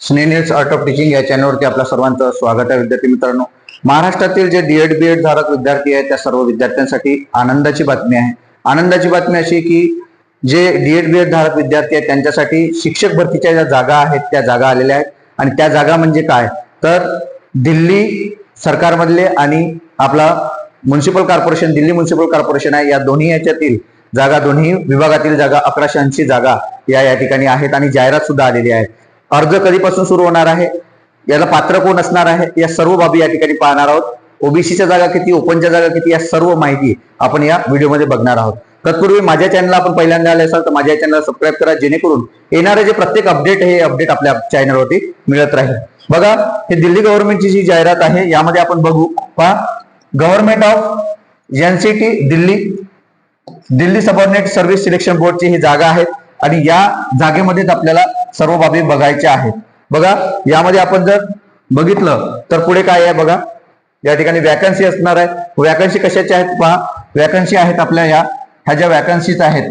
स्नेनियर्स art of teaching या चॅनलवरती आपल्या सर्वांचं स्वागत आहे विद्यार्थी मित्रांनो. महाराष्ट्रातील जे डीएड बी एड धारक विद्यार्थी आहेत त्या सर्व विद्यार्थ्यांसाठी आनंदाची बातमी आहे. आनंदाची बातमी अशी की जे डीएड बी एड धारक विद्यार्थी आहेत त्यांच्यासाठी शिक्षक भरतीच्या ज्या जागा आहेत त्या जागा आलेल्या आहेत. आणि त्या जागा म्हणजे काय? तर दिल्ली सरकारमधले आणि आपला municipal corporation Delhi municipal corporation आहे. या दोन्ही याच्यातील जागा दोन्ही विभागातील जागा अकराशे ऐंशी जागा या या ठिकाणी आहेत आणि जाहिरात सुद्धा आलेली आहे. अर्ज कधीपासून सुरू होणार आहे? याला पात्र कोण असणार आहे? या सर्व बाबी या ठिकाणी पाहणार आहोत. ओबीसीच्या जागा किती ओपनच्या जागा किती या सर्व माहिती आपण या व्हिडिओमध्ये बघणार आहोत. तत्पूर्वी माझ्या चॅनलला आपण पहिल्यांदा आले असाल तर माझ्या चॅनलला सबस्क्राईब करा जेणेकरून येणारे जे प्रत्येक अपडेट हे अपडेट आपल्या चॅनलवरती मिळत राहील. बघा हे दिल्ली गव्हर्नमेंटची जी जाहिरात आहे यामध्ये आपण बघू पहा. Government of NCT Delhi. Delhi subordinate service selection बोर्डची ही जागा आहे. आणि या जागेमध्येच आपल्याला सर्व बाबी बघायच्या आहेत. बघा यामध्ये आपण जर बघितलं तर पुढे काय आहे बघा? या ठिकाणी वॅकन्सी असणार आहे. वॅकन्सी कशाच्या आहेत पहा. वॅकन्सी आहेत आपल्या या ह्या ज्या वॅकन्सीज आहेत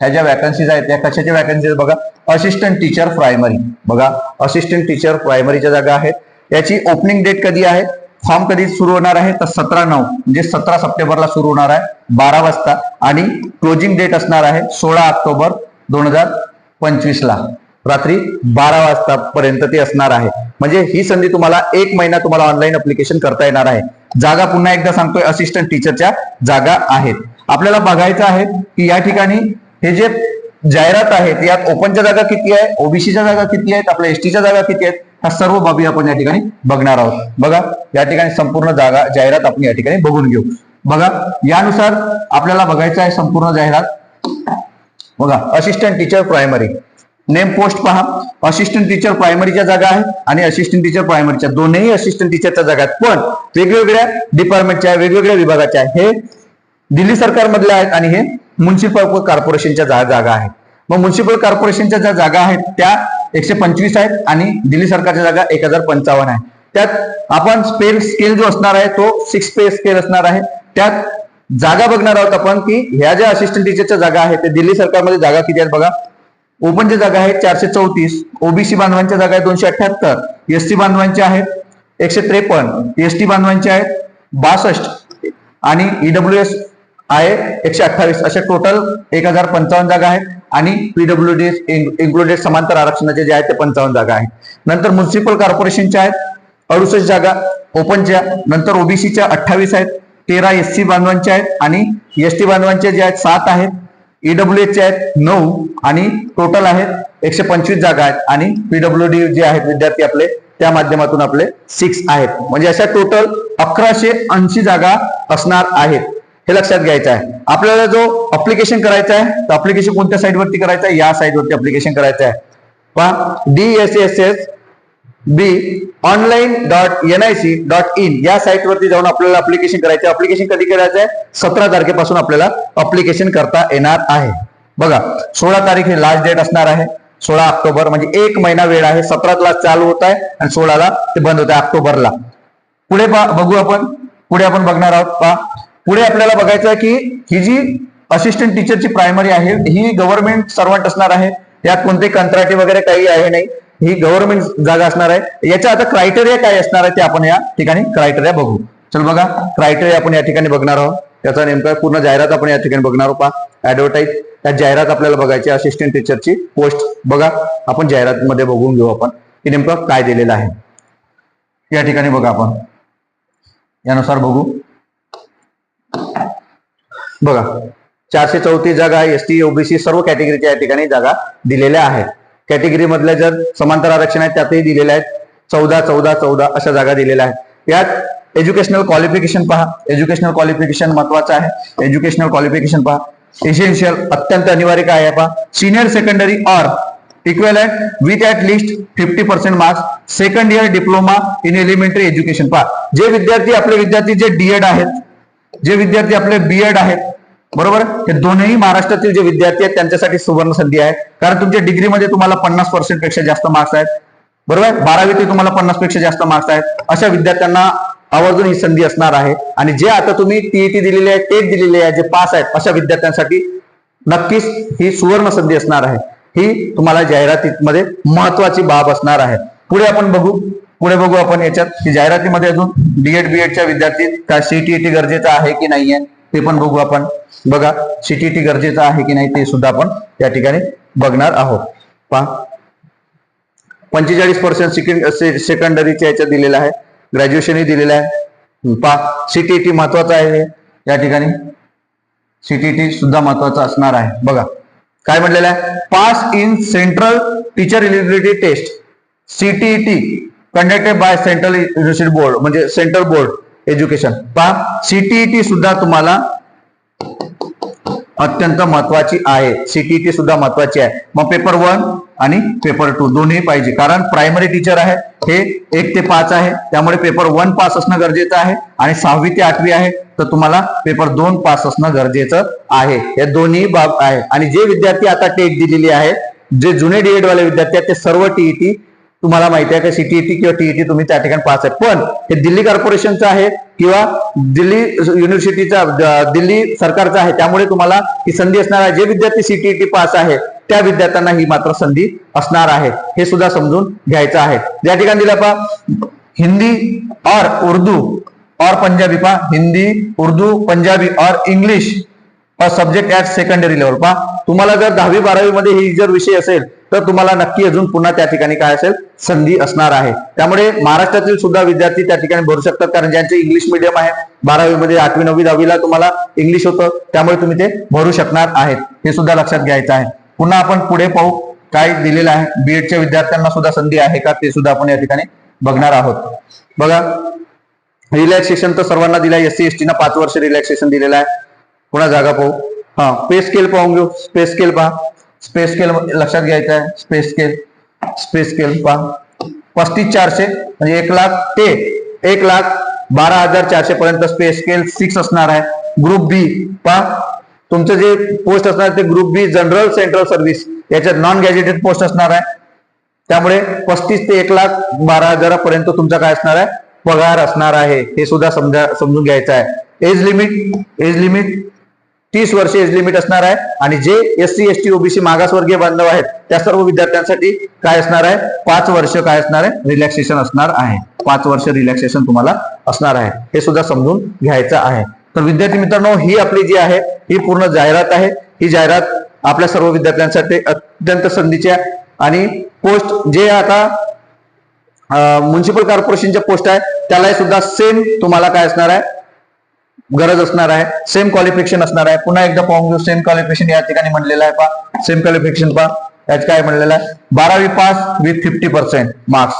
ह्या ज्या वॅकन्सीज आहेत त्या कशाच्या वॅकन्सीज बघा? असिस्टंट टीचर प्रायमरी बघा असिस्टंट टीचर प्रायमरीच्या जागा आहेत. याची ओपनिंग डेट कधी आहे? फॉर्म कधी सुरू होणार आहे? तर सतरा नऊ म्हणजे सतरा सप्टेंबरला सुरू होणार आहे बारा वाजता. आणि क्लोजिंग डेट असणार आहे सोळा ऑक्टोबर दोन हजार पंचवीस ला रात्री बारा वाजतापर्यंत ते असणार आहे. म्हणजे ही संधी तुम्हाला एक महिना तुम्हाला ऑनलाईन अप्लिकेशन करता येणार आहे. जागा पुन्हा एकदा सांगतोय असिस्टंट टीचरच्या जागा आहेत. आपल्याला बघायचं आहे की या ठिकाणी हे जे जाहिरात आहेत यात ओपनच्या जागा किती आहे ओबीसीच्या जागा किती आहेत आपल्या एसटीच्या जागा किती आहेत ह्या सर्व बाबी आपण या ठिकाणी बघणार आहोत. बघा या ठिकाणी संपूर्ण जागा जाहिरात आपण या ठिकाणी बघून घेऊ. बघा यानुसार आपल्याला बघायचं आहे संपूर्ण जाहिरात. बघा assistant teacher primary name post पहा. असिस्टंट टीचर प्रायमरीच्या जागा आहेत आणि असिस्टंट टीचर प्रायमरीच्या दोन्ही असिस्टंट टीचरच्या जागा आहेत. पण वेगवेगळ्या डिपार्टमेंटच्या वेगवेगळ्या विभागाच्या आहेत. हे दिल्ली सरकारमधल्या आहेत आणि हे म्युन्सिपल कॉर्पोरेशनच्या जागा आहेत. मग म्युन्सिपल कॉर्पोरेशनच्या ज्या जागा आहेत त्या एकशे पंचवीस आहेत आणि दिल्ली सरकारच्या जागा एक हजार पंचावन्न आहे त्यात आपण स्पेल स्केल जो असणार आहे तो सिक्स पे स्केल असणार आहे. त्यात जागा बघणार आहोत आपण की ह्या ज्या असिस्टंट टीचरच्या जागा आहेत ते दिल्ली सरकारमध्ये जागा किती आहेत बघा? ओपनच्या जागा आहेत चारशे चौतीस. ओबीसी बांधवांच्या जागा आहेत दोनशे अठ्याहत्तर. एसटी बांधवांच्या आहेत एकशे त्रेपन्न. एसटी बांधवांच्या आहेत बासष्ट. आणि ईडब्ल्यू एस आहे एकशे अठ्ठावीस. अशा टोटल एक हजार पंचावन्न जागा आहेत. आणि पीडब्ल्यू डी इन्क्लुडेड समांतर आरक्षणाचे जे आहेत ते पंचावन्न जागा आहेत. नंतर म्युन्सिपल कॉर्पोरेशनच्या आहेत. अडुसष्ट जागा ओपनच्या नंतर ओबीसीच्या अठ्ठावीस आहेत. तेरा एस सी बांधवांच्या आहेत. आणि एस टी बांधवांचे जे आहेत सात आहेत. ईडब्ल्यू एच आहेत नऊ आणि टोटल आहेत एकशे पंचवीस जागा आहेत. आणि पीडब्ल्यू डी जे आहेत विद्यार्थी आपले त्या माध्यमातून आपले सिक्स आहेत. म्हणजे अशा टोटल अकराशे ऐंशी जागा असणार आहेत. हे लक्षात घ्यायचं आहे. आपल्याला जो अप्लिकेशन करायचा आहे तर अप्लिकेशन कोणत्या साईडवरती करायचं आहे? या साईडवरती अप्लिकेशन करायचं आहे. पहा D S S S B online dot N I C dot in या साईटवरती जाऊन आपल्याला अप्लिकेशन करायचं अप्लिकेशन कधी करायचं आहे? सतरा तारखेपासून आपल्याला अप्लिकेशन करता येणार आहे. बघा सोळा तारीख हे लास्ट डेट असणार आहे. सोळा ऑक्टोबर म्हणजे एक महिना वेळ आहे. सतरा चालू होत आहे आणि सोळाला ते बंद होत आहे ऑक्टोबरला. पुढे पहा बघू आपण. पुढे आपण बघणार आहोत पहा. पुढे आपल्याला बघायचं आहे की ही जी असिस्टंट टीचरची प्रायमरी आहे ही गव्हर्नमेंट सर्वंट असणार आहे. यात कोणते कंत्राटी वगैरे काही आहे नाही. ही गव्हर्नमेंट जागा असणार आहे. याच्या आता क्रायटेरिया काय असणार आहे ते आपण या ठिकाणी क्रायटेरिया बघू. चल बघा क्रायटेरिया आपण या ठिकाणी बघणार आहोत. त्याचा नेमका पूर्ण जाहिरात आपण या ठिकाणी बघणार आहोत. पहा ऍडव्हर्टाईज त्या जाहिरात आपल्याला बघायची असिस्टंट टीचरची पोस्ट बघा आपण जाहिरात मध्ये बघून घेऊ आपण की नेमकं काय दिलेलं आहे. या ठिकाणी बघा आपण. यानुसार बघू. बघा चारशे चौतीस जागा एस टी ओबीसी सर्व कॅटेगरीच्या या ठिकाणी जागा दिलेल्या आहेत. कॅटेगरी मधल्या जर समांतर आरक्षण आहेत त्यातही दिलेल्या आहेत. चौदा चौदा चौदा अशा जागा दिलेल्या आहेत. यात एज्युकेशनल क्वालिफिकेशन पहा. एज्युकेशनल क्वालिफिकेशन महत्वाचं आहे. एज्युकेशनल क्वालिफिकेशन पहा. एसेन्शियल अत्यंत अनिवार्य काय आहे पहा? Senior secondary or equivalent with at least fifty percent marks second year diploma in elementary education पहा. जे विद्यार्थी आपले विद्यार्थी जे डीएड आहेत जे विद्यार्थी आपले बीएड आहेत बरोबर? हे दोनही महाराष्ट्रातील जे विद्यार्थी आहेत त्यांच्यासाठी सुवर्ण संधी आहे. कारण तुमच्या डिग्रीमध्ये तुम्हाला पन्नास पर्सेंटपेक्षा जास्त मार्क्स आहेत. बरोबर? बारावीत तुम्हाला पन्नासपेक्षा जास्त मार्क्स आहेत. अशा विद्यार्थ्यांना आवर्जून ही संधी असणार आहे. आणि जे आता तुम्ही टीईटी दिलेली आहे टेट दिलेली आहे जे पास आहेत अशा विद्यार्थ्यांसाठी नक्कीच ही सुवर्ण संधी असणार आहे. ही तुम्हाला जाहिरातीमध्ये महत्वाची बाब असणार आहे. पुढे आपण बघू. पुढे बघू आपण याच्यात. की जाहिरातीमध्ये अजून डीएड बीएडच्या विद्यार्थी का सीटीईटी गरजेचं आहे की नाहीये? ते पण बघू आपण. बघा सीटीटी गरजेचं आहे की नाही ते सुद्धा आपण या ठिकाणी बघणार आहोत. पहा. पंचेचाळीस पर्सेंट सेकंड सेकंडरीच्या याच्यात दिलेलं आहे. ग्रॅज्युएशनही दिलेलं आहे. पहा. सीटीटी महत्वाचं आहे. या ठिकाणी सीटीटी सुद्धा महत्वाचं असणार आहे. बघा. काय म्हटलेलं आहे? Pass in central teacher eligibility test CTET conducted by central university board म्हणजे सेंट्रल बोर्ड एज्युकेशन पहा सीटीईटी सुद्धा तुम्हाला अत्यंत महत्वाची आहे. सीटीईटी सुद्धा महत्वाची आहे. मग पेपर वन आणि पेपर टू दोन्ही पाहिजे. कारण प्रायमरी टीचर आहे हे एक ते पाच आहे. त्यामुळे पेपर वन पास असणं गरजेचं आहे. आणि सहावी ते आठवी आहे तर तुम्हाला पेपर दोन पास असणं गरजेचं आहे. हे दोन्ही बाब आहे. आणि जे विद्यार्थी आता टेक दिलेली आहे जे जुने डीएड वाले विद्यार्थी आहेत ते सर्व टीईटी तुम्हाला माहिती आहे का सीटीईटी किंवा टीईटी तुम्ही त्या ठिकाणी पास आहे. पण हे दिल्ली कॉर्पोरेशनचं आहे किंवा दिल्ली युनिव्हर्सिटीचा दिल्ली सरकारचा आहे त्यामुळे तुम्हाला ही संधी असणार आहे. जे विद्यार्थी सीटीईटी पास आहे त्या विद्यार्थ्यांना ही मात्र संधी असणार आहे. हे सुद्धा समजून घ्यायचं आहे. या ठिकाणी दिलं पहा हिंदी और उर्दू और पंजाबी पहा. हिंदी उर्दू पंजाबी और English subject at secondary level पहा तुम्हाला जर दहावी बारावी मध्ये ही जर विषय असेल तर तुम्हाला नक्की अजून पुन्हा त्या ठिकाणी काय असेल संधी असणार आहे. त्यामुळे महाराष्ट्रातील सुद्धा विद्यार्थी त्या ठिकाणी भरू शकतात कारण ज्यांचे इंग्लिश मिडियम आहे बारावीमध्ये आठवी नववी दहावीला तुम्हाला इंग्लिश होतं त्यामुळे तुम्ही ते भरू शकणार आहेत. हे सुद्धा लक्षात घ्यायचं आहे. पुन्हा आपण पुढे पाहू काय दिलेलं आहे. बीएडच्या विद्यार्थ्यांना सुद्धा संधी आहे का ते सुद्धा आपण या ठिकाणी बघणार आहोत. बघा रिलॅक्सेशन तर सर्वांना दिला एस सी एस टीना पाच वर्ष रिलॅक्सेशन दिलेलं आहे. पुन्हा जागा पाहू. हा पे स्केल पाहून घेऊ. स्पेस स्केल पहा. स्पेस स्केल लक्षात घ्यायचं आहे. स्पेस स्केल स्पेस स्केल पहा. पस्तीस चारशे म्हणजे एक लाख ते एक लाख बारा हजार चारशे पर्यंत स्पेस स्केल सिक्स असणार आहे. ग्रुप बी पहा. तुमचं जे पोस्ट असणार ते group B general central service याच्यात नॉन गॅजेटेड पोस्ट असणार आहे. त्यामुळे पस्तीस ते एक लाख बारा हजारापर्यंत तुमचा काय असणार आहे? पगार असणार आहे. हे सुद्धा समजा समजून घ्यायचं आहे. एज लिमिट एज लिमिट तीस वर्ष एज लिमिट असणार आहे. आणि जे S C S T OBC मागासवर्गीय बांधव आहेत त्या सर्व विद्यार्थ्यांसाठी काय असणार आहे? पाच वर्ष काय असणार आहे? रिलॅक्सेशन असणार आहे. पाच वर्ष रिलॅक्सेशन तुम्हाला असणार आहे. हे सुद्धा समजून घ्यायचं आहे. तर विद्यार्थी मित्रांनो ही आपली जी आहे ही पूर्ण जाहिरात आहे. ही जाहिरात आपल्या सर्व विद्यार्थ्यांसाठी अत्यंत संधीची आहे. आणि पोस्ट जे आता म्युन्सिपल कॉर्पोरेशनच्या पोस्ट आहे त्याला सुद्धा सेम तुम्हाला काय असणार आहे? गरज असणार आहे. सेम क्वालिफिकेशन असणार आहे. पुन्हा एकदा पाहून घेऊ. सेम क्वालिफिकेशन या ठिकाणी म्हणलेलं आहे. पा सेम क्वालिफिकेशन पा याच काय म्हणलेलं आहे? बारावी pass with fifty percent marks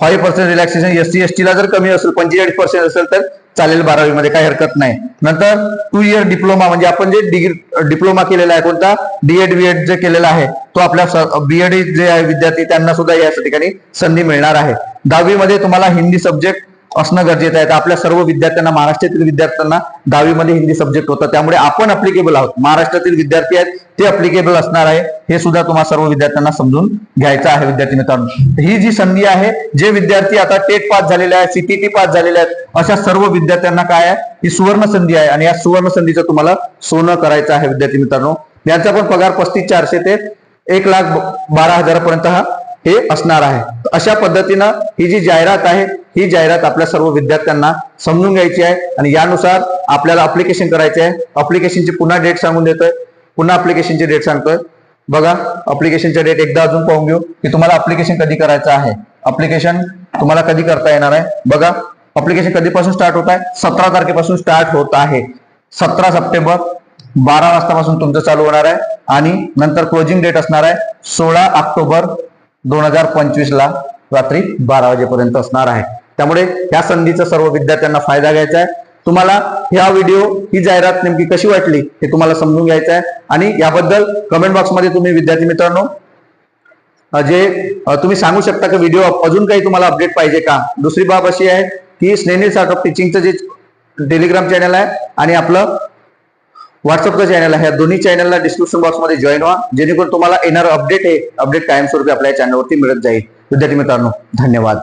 five percent relaxation S C S टीला जर कमी असेल पंचेचाळीस पर्सेंट असेल तर चालेल बारावी मध्ये काही हरकत नाही. नंतर टू इयर डिप्लोमा म्हणजे आपण जे डिग्री डिप्लोमा केलेला आहे कोणता? डीएड बीएड जे केलेला आहे तो आपल्या बीएड जे आहे विद्यार्थी त्यांना सुद्धा या ठिकाणी संधी मिळणार आहे. दहावी मध्ये तुम्हाला हिंदी सब्जेक्ट असणं गरजेचं आहे. तर आपल्या सर्व विद्यार्थ्यांना महाराष्ट्रातील विद्यार्थ्यांना दहावीमध्ये हिंदी सब्जेक्ट होतं. त्यामुळे आपण अप्लिकेबल आहोत. महाराष्ट्रातील विद्यार्थी आहेत ते अप्लिकेबल असणार आहे. हे सुद्धा तुम्हाला सर्व विद्यार्थ्यांना समजून घ्यायचं आहे विद्यार्थी मित्रांनो. ही जी संधी आहे जे विद्यार्थी आता टेट पास झालेले आहेत सीटीटी पास झालेले आहेत अशा सर्व विद्यार्थ्यांना काय आहे? ही सुवर्ण संधी आहे. आणि या सुवर्ण संधीचं तुम्हाला सोनं करायचं आहे विद्यार्थी मित्रांनो. यांचा पण पगार पस्तीस चारशे ते एक लाख बारा हजारापर्यंत हा हे असणार आहे. अशा पद्धतीनं ही जी जाहिरात आहे ही जाहिरात आपल्या सर्व विद्यार्थ्यांना समजून घ्यायची आहे आणि यानुसार आपल्याला अप्लिकेशन करायचे आहे. अप्लिकेशनची पुन्हा डेट सांगून देतोय. पुन्हा अप्लिकेशनची डेट सांगतोय. बघा अप्लिकेशनच्या डेट एकदा अजून पाहून घेऊ की तुम्हाला अप्लिकेशन कधी करायचं आहे. अप्लिकेशन तुम्हाला कधी करता येणार आहे? बघा अप्लिकेशन कधीपासून स्टार्ट होत आहे? सतरा तारखेपासून स्टार्ट होत आहे. सतरा सप्टेंबर बारा वाजतापासून तुमचं चालू होणार आहे. आणि नंतर क्लोजिंग डेट असणार आहे सोळा ऑक्टोबर दोन हजार पंचवीसला रात्री बारा वाजेपर्यंत असणार आहे. त्यामुळे या संधीचा सर्व विद्यार्थ्यांना फायदा घ्यायचा आहे. तुम्हाला ह्या व्हिडिओ ही जाहिरात नेमकी कशी वाटली हे तुम्हाला समजून घ्यायचं आहे. आणि याबद्दल कमेंट बॉक्समध्ये तुम्ही विद्यार्थी मित्रांनो जे तुम्ही सांगू शकता की व्हिडिओ अजून काही तुम्हाला अपडेट पाहिजे का? दुसरी बाब अशी आहे की स्नेनिल स्टार्टअप टीचिंगचं जे टेलिग्राम चॅनल आहे आणि आपलं व्हॉट्सअपचं चॅनल आहे. या दोन्ही चॅनलला डिस्क्रिप्शन बॉक्समध्ये जॉईन व्हा. जेणेकरून तुम्हाला येणारं अपडेट हे अपडेट कायमस्वरूपी आपल्या चॅनलवरती मिळत जाईल. विद्यार्थी मित्रांनो धन्यवाद.